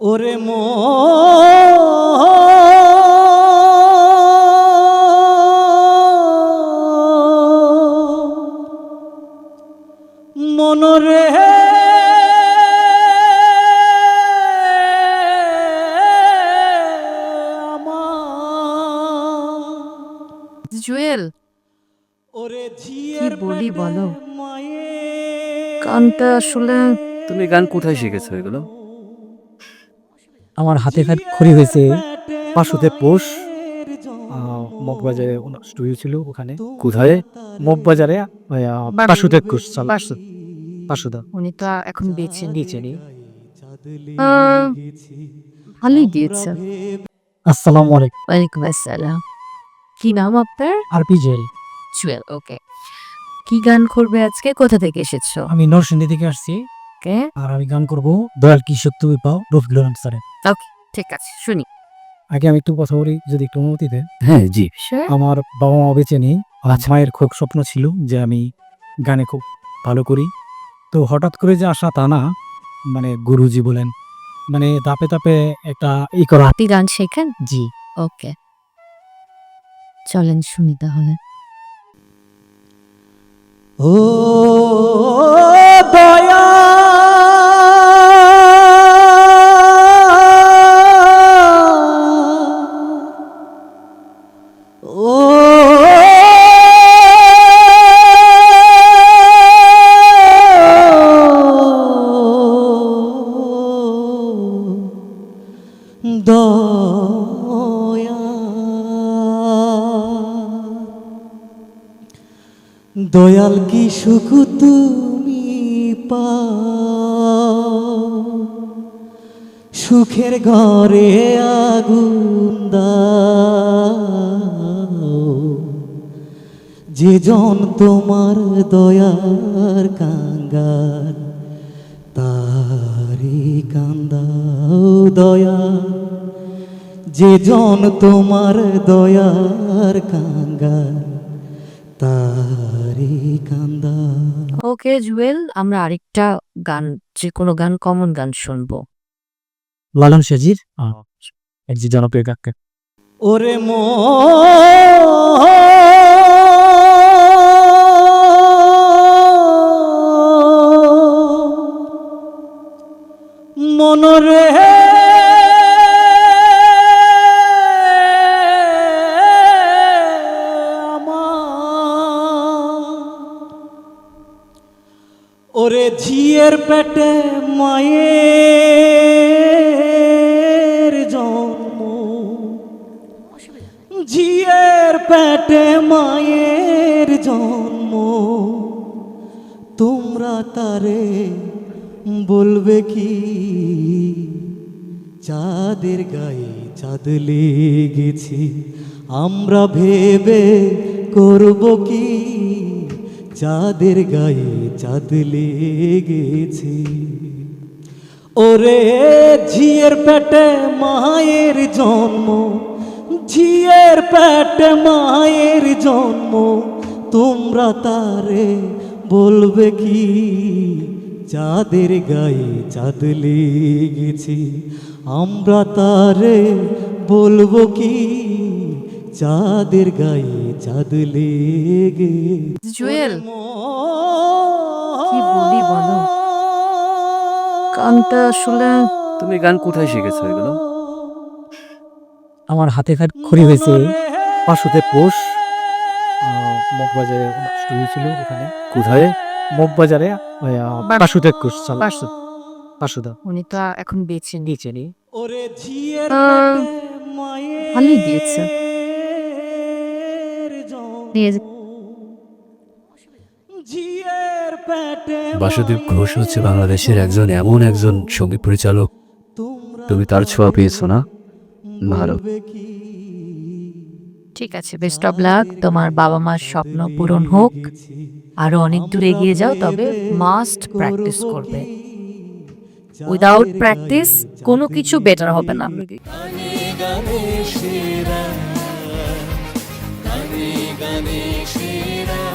ওরে মো মনরে জুয়েল ওরে ঝিয়ের বলি বলো? গানটা আসলে তুমি গান কোথায় শিখেছো এগুলো আমার হাতে খাট খড়ি হয়েছে পেটে পাশুতে পোষ মগবাজারে ওনার স্টুডিও ছিল ওখানে। কোথায়? মগবাজারে চাল। পাশুদা উনি তো এখন বেঁচে আহ, ভালোই দিয়েছে। আসসালামু আলাইকুম। ওয়ালাইকুম আসসালাম। কি নাম আপনার? আরপি জেল। জুয়েল ওকে। কি গান করবে আজকে? কোথা থেকে এসেছ? আমি নরসিংদী থেকে আসছি। ওকে। আর আমি গান করব দয়াল কিশোর তুমি পাও রফিকুল স্যারের। ঠিক আছে শুনি। আগে আমি একটু কথা বলি যদি একটু অনুমতি দেন। হ্যাঁ জি। আমার বাবা মা বেঁচে নেই আজ মায়ের খুব স্বপ্ন ছিল যে আমি গানে খুব ভালো করি। তো হঠাৎ করে যে আসা তা না মানে গুরুজি বলেন মানে তাপে তাপে একটা ই করা। আপনি গান শেখেন? জি। ওকে। চলেন শুনি তাহলে। ও দয়াল কি সুখ তুমি সুখের ঘরে আগুন যে জন তোমার দয়ার কাঙ্গাল তারি কান্দাও দয়া যে জন তোমার দয়ার কাঙ্গাল তারি ওকে জুয়েল আমরা আরেকটা গান যে কোনো গান কমন গান শুনব। লালন সাজির এক যে জনপ্রিয় গায়ক। ওরে মো ওরে ঝিয়ের পেটে মায়ের জন্ম। ঝিয়ের পেটে মায়ের জন্ম। তোমরা তারে বলবে কি? চাঁদের গায়ে চাঁদ লেগেছে। আমরা ভেবে করব কি? চাঁদের গায়ে চাঁদ লেগেছে। ওরে ঝিয়ের পেটে মায়ের জন্ম, ঝিয়ের পেটে মায়ের জন্ম, তোমরা তারে বলবে কি? চাঁদের গায়ে চাঁদ লেগেছে, আমরা তারে বলব কি? চাঁদের গায়ে চাঁদ লেগে জুয়েল কি বলি বলো? গানটা আসলে তুমি গান কোথায় শিখেছো এগুলো? আমার হাতে খাট খড়ি হয়েছে। পাশুতে পোষ মগবাজারে স্টুডিও ওখানে। কোথায়? মগবাজারে পাশুতে কোষ চাল। বাস- পাশুদা উনি তো এখন নিচে নেই ওরে মায়ের ভালোই দিয়েছে। নিয়ে বাসুদেব ঘোষ হচ্ছে বাংলাদেশের একজন এমন একজন সংগীত পরিচালক। তুমি তার ছোঁয়া পেয়েছ না? ভালো। ঠিক আছে বেস্ট অফ লাক তোমার বাবা মার স্বপ্ন পূরণ হোক। আরও অনেক দূর এগিয়ে যাও তবে মাস্ট প্র্যাকটিস করবে। উইদাউট প্র্যাকটিস কোনো কিছু বেটার হবে না। Shiva